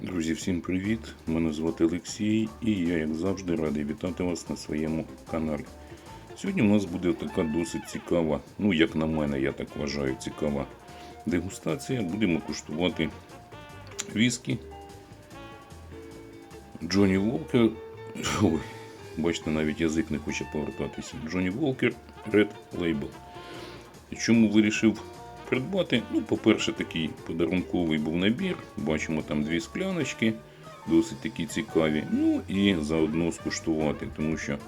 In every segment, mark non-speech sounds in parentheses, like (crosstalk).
Друзі, всім привіт! Мене звати Олексій і я, як завжди, радий вітати вас на своєму каналі. Сьогодні у нас буде така досить цікава, ну як на мене, я так вважаю, цікава дегустація. Будемо куштувати віскі. Джонні Волкер. Ой, бачите, навіть язик не хоче повертатися. Джонні Волкер Red Label. Чому вирішив придбати? Ну, по-перше, такий подарунковий був набір. Бачимо там дві скляночки, досить такі цікаві. Ну і заодно скуштувати, тому що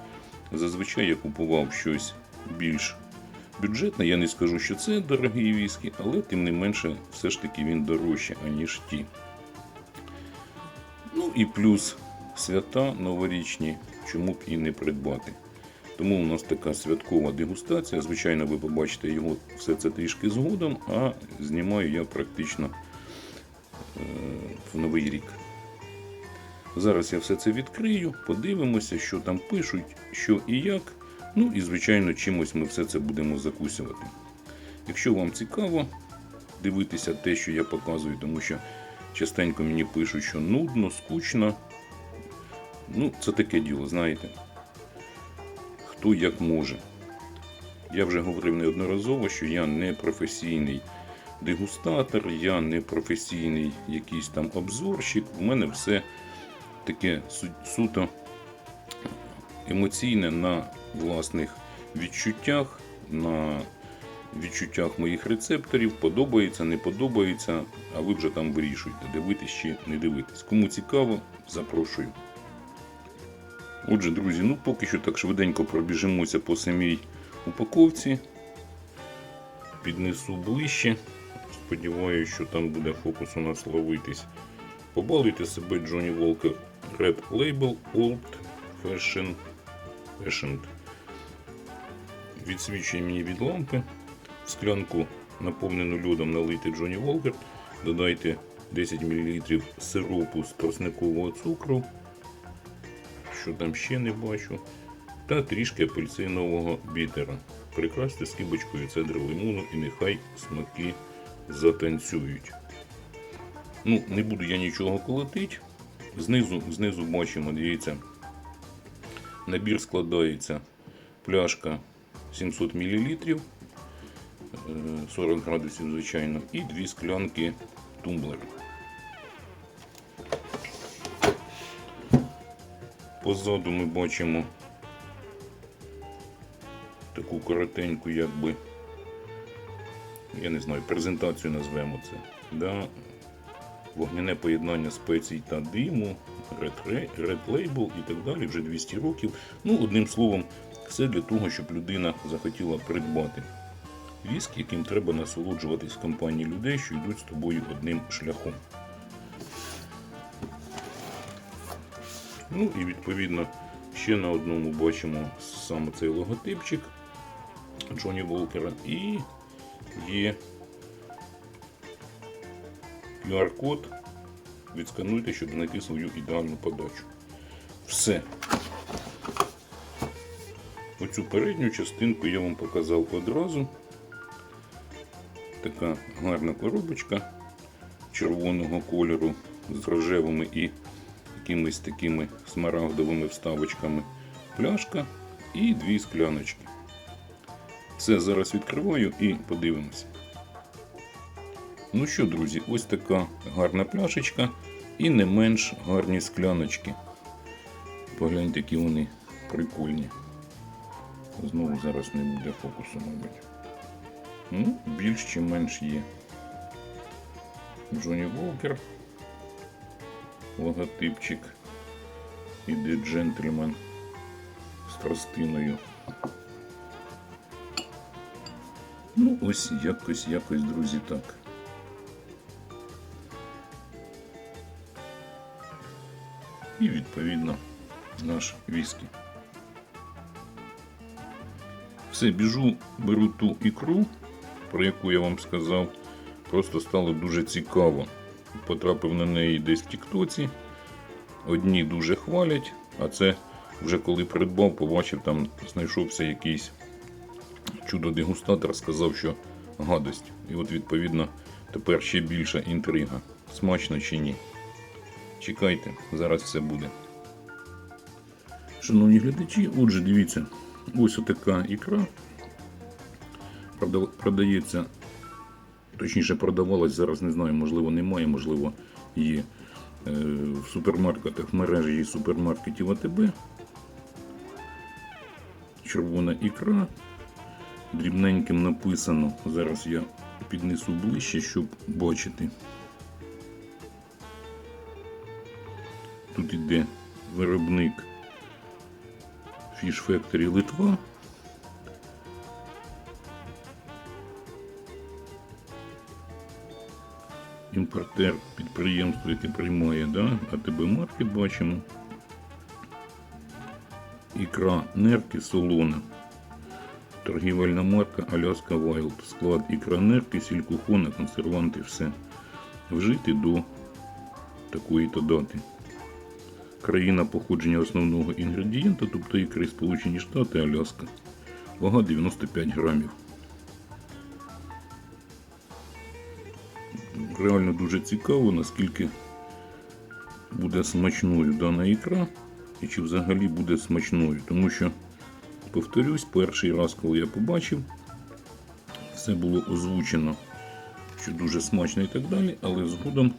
зазвичай я купував щось більш бюджетне. Я не скажу, що це дорогий віскі, але тим не менше, все ж таки він дорожче, аніж ті. Ну і плюс свята новорічні, чому б і не придбати. Тому у нас така святкова дегустація. Звичайно, ви побачите його все це трішки згодом, а знімаю я практично е, в новий рік. Зараз я все це відкрию, подивимося, що там пишуть, що і як. Ну і, звичайно, чимось ми все це будемо закусувати. Якщо вам цікаво дивитися те, що я показую, тому що частенько мені пишуть, що нудно, скучно. Ну, це таке діло, знаєте хто як може. Я вже говорив неодноразово, що я не професійний дегустатор, я не професійний якийсь там обзорщик. У мене все таке су- суто емоційне на власних відчуттях, на відчуттях моїх рецепторів. Подобається, не подобається, а ви вже там вирішуєте, дивитись чи не дивитись. Кому цікаво, запрошую. Отже, друзі, ну поки що так швиденько пробіжимося по самій упаковці. Піднесу ближче. Сподіваюся, що там буде фокус у нас ловитись. Побалуйте себе Джонні Walker Red Label Old Fashioned. Fashioned. Відсвічує мені від лампи. В склянку наповнену льодом налийте Джонні Walker. Додайте 10 мл сиропу з тросникового цукру що там ще не бачу. Та трішки апельсинового бітера. Прикрасьте скибочкою цедри лимону і нехай смаки затанцюють. Ну, не буду я нічого колотити. Знизу, знизу бачимо, дивіться, набір складається пляшка 700 мл, 40 градусів, звичайно, і дві склянки тумблера. Позаду ми бачимо таку коротеньку, якби, я не знаю, презентацію назвемо це. Да? Вогняне поєднання спецій та диму, Red, Red Label і так далі, вже 200 років. Ну, одним словом, все для того, щоб людина захотіла придбати віск, яким треба насолоджуватись в компанії людей, що йдуть з тобою одним шляхом. Ну і відповідно ще на одному бачимо саме цей логотипчик Джоні Волкера і є QR-код. Відскануйте, щоб знайти свою ідеальну подачу. Все. Оцю передню частинку я вам показав одразу. Така гарна коробочка червоного кольору з рожевими і якимись такими смарагдовими вставочками пляшка і дві скляночки. Все, зараз відкриваю і подивимося. Ну що, друзі, ось така гарна пляшечка і не менш гарні скляночки. Погляньте, які вони прикольні. Знову зараз не буде фокусу, мабуть. Ну, більш чи менш є. Джонні Волкер логотипчик. Іде джентльмен з тростиною. Ну, ось якось, якось, друзі, так. І відповідно наш віскі. Все, біжу, беру ту ікру, про яку я вам сказав. Просто стало дуже цікаво потрапив на неї десь в Тіктоці. Одні дуже хвалять, а це вже коли придбав, побачив, там знайшовся якийсь чудо-дегустатор сказав, що гадость. І от відповідно тепер ще більша інтрига. Смачно чи ні. Чекайте, зараз все буде. Шановні глядачі, отже, дивіться, ось отака ікра. Продається, точніше продавалась, зараз не знаю, можливо, немає, можливо, є е, в супермаркетах, в мережі супермаркетів АТБ. Червона ікра. Дрібненьким написано. Зараз я піднесу ближче, щоб бачити. Тут іде виробник Fish Factory Литва. Імпортер підприємство, яке приймає, да? АТБ маркет бачимо. Ікра нерки солона. Торгівельна марка Аляска Wild. Склад ікра нерки, сількохона, консерванти, все. Вжити до такої-то дати. Країна походження основного інгредієнта, тобто ікри Сполучені Штати, Аляска. Вага 95 грамів. Реально дуже цікаво, наскільки буде смачною дана ікра і чи взагалі буде смачною. Тому що, повторюсь, перший раз, коли я побачив, все було озвучено, що дуже смачно і так далі, але згодом,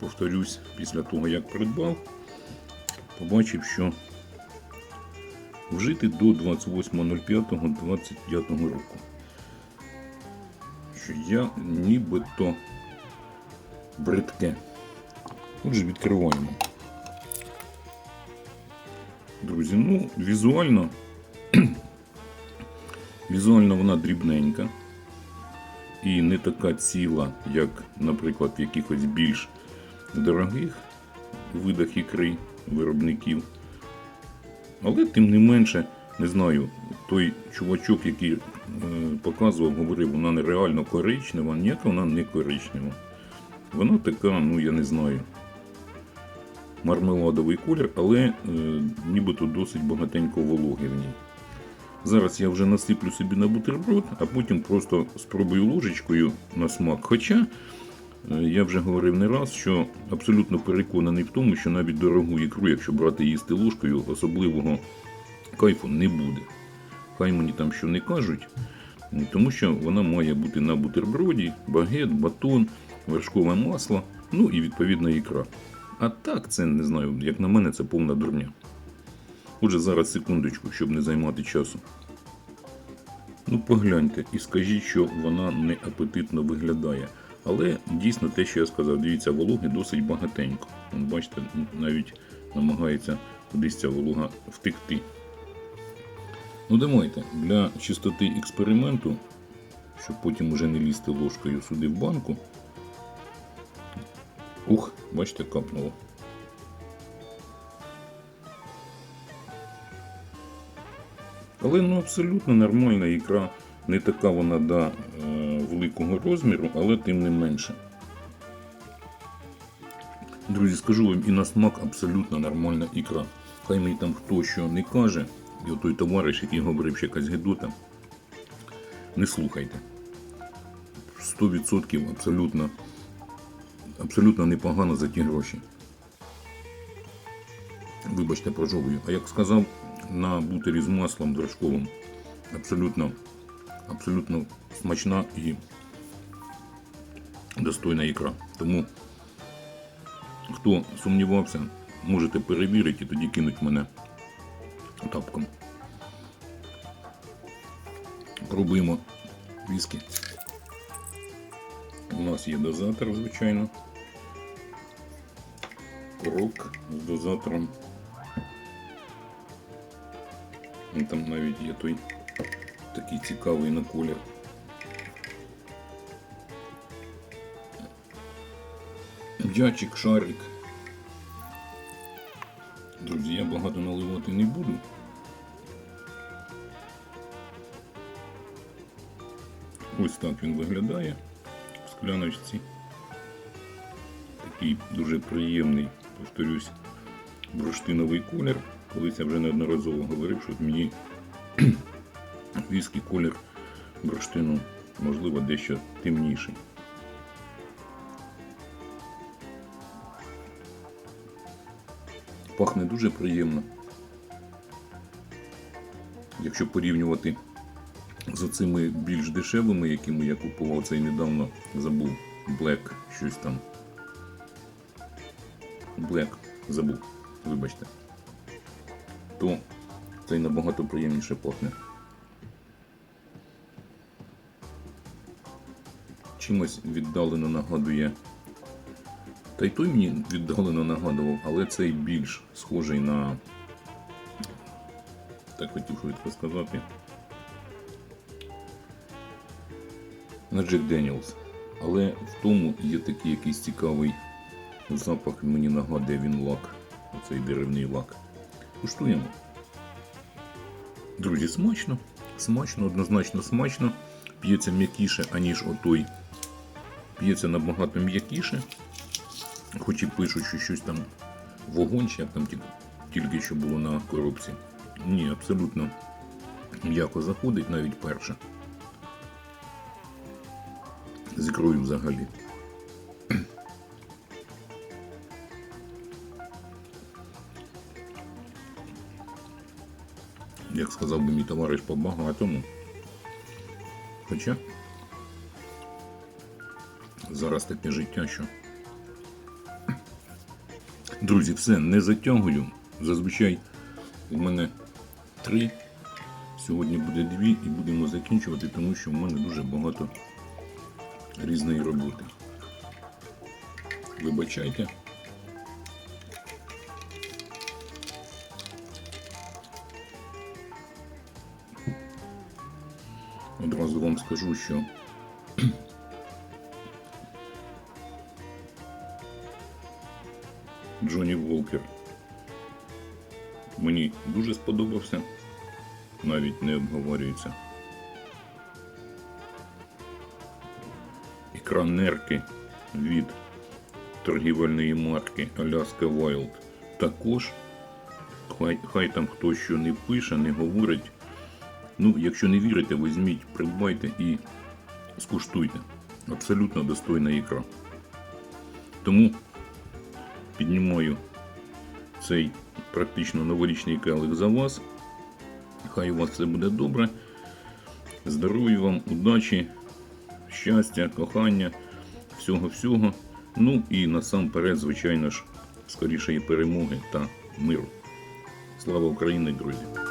повторюсь, після того, як придбав, побачив, що вжити до 28.05.25 року. Що я нібито бридке. Отже, відкриваємо. Друзі, ну, візуально, (clears throat) візуально вона дрібненька і не така ціла, як, наприклад, в якихось більш дорогих видах ікри виробників. Але тим не менше, не знаю, той чувачок, який е, показував, говорив, вона нереально коричнева, ніяка вона не коричнева. Вона така, ну я не знаю, мармеладовий колір, але е, нібито досить багатенько вологи в ній. Зараз я вже насиплю собі на бутерброд, а потім просто спробую ложечкою на смак. Хоча е, я вже говорив не раз, що абсолютно переконаний в тому, що навіть дорогу ікру, якщо брати їсти ложкою, особливого кайфу не буде. Хай мені там що не кажуть, тому що вона має бути на бутерброді, багет, батон, вершкове масло, ну і відповідно ікра. А так, це не знаю, як на мене, це повна дурня. Отже, зараз секундочку, щоб не займати часу. Ну, погляньте і скажіть, що вона не апетитно виглядає. Але дійсно те, що я сказав, дивіться, вологи досить багатенько. Бачите, навіть намагається кудись ця волога втекти. Ну, давайте, для чистоти експерименту, щоб потім уже не лізти ложкою сюди в банку. Ух, бачите, капнуло. Але ну абсолютно нормальна ікра. Не така вона да, е, великого розміру, але тим не менше. Друзі, скажу вам і на смак абсолютно нормальна ікра. Хай мені там хто що не каже, і отой товариш, який говорив, що якась гидота, не слухайте. 100% абсолютно, абсолютно непогано за ті гроші. Вибачте, прожовую. А як сказав, на бутері з маслом вершковим абсолютно, абсолютно смачна і достойна ікра. Тому, хто сумнівався, можете перевірити і тоді кинуть мене тапком. Пробуємо віскі. У нас є дозатор, звичайно. Крок з дозатором. Ну, Там навіть є той такий цікавий на колір. М'ячик, шарик. Друзі, я багато наливати не буду. Ось так він виглядає в скляночці. Такий дуже приємний, повторюсь, бурштиновий колір. Колись я вже неодноразово говорив, що мені (clears throat) Віскі колір бурштину, можливо, дещо темніший. Пахне дуже приємно. Якщо порівнювати з оцими більш дешевими, якими я купував цей недавно, забув Black, щось там. Black, забув, вибачте. То цей набагато приємніше пахне. Чимось віддалено нагадує. Та й той мені віддалено нагадував, але цей більш схожий на. Так хотів швидко сказати. На Джек Деніелс. Але в тому є такий якийсь цікавий запах, мені нагадує він лак. Оцей деревний лак. Куштуємо. Друзі, смачно. Смачно, однозначно смачно. П'ється м'якіше, аніж отой. П'ється набагато м'якіше. Хоч і пишуть, що щось там вогонь, як там тільки що було на коробці. Ні, абсолютно м'яко заходить, навіть перше. З взагалі. (clears throat) Як сказав би мій товариш по багатому. Хоча зараз таке життя, що. (clears throat) Друзі, все, не затягую. Зазвичай у мене три. Сьогодні буде дві і будемо закінчувати, тому що в мене дуже багато різної роботи. Вибачайте. Одразу вам скажу, що (clears throat) Джонні Волкер мені дуже сподобався, навіть не обговорюється. Екран нерки від торгівельної марки Alaska Wild також. Хай, хай там хто що не пише, не говорить. Ну, якщо не вірите, візьміть, придбайте і скуштуйте. Абсолютно достойна ікра. Тому піднімаю цей практично новорічний келих за вас. Хай у вас все буде добре. Здоров'я вам, удачі, щастя, кохання, всього-всього. Ну і насамперед, звичайно ж, скорішої перемоги та миру. Слава Україні, друзі!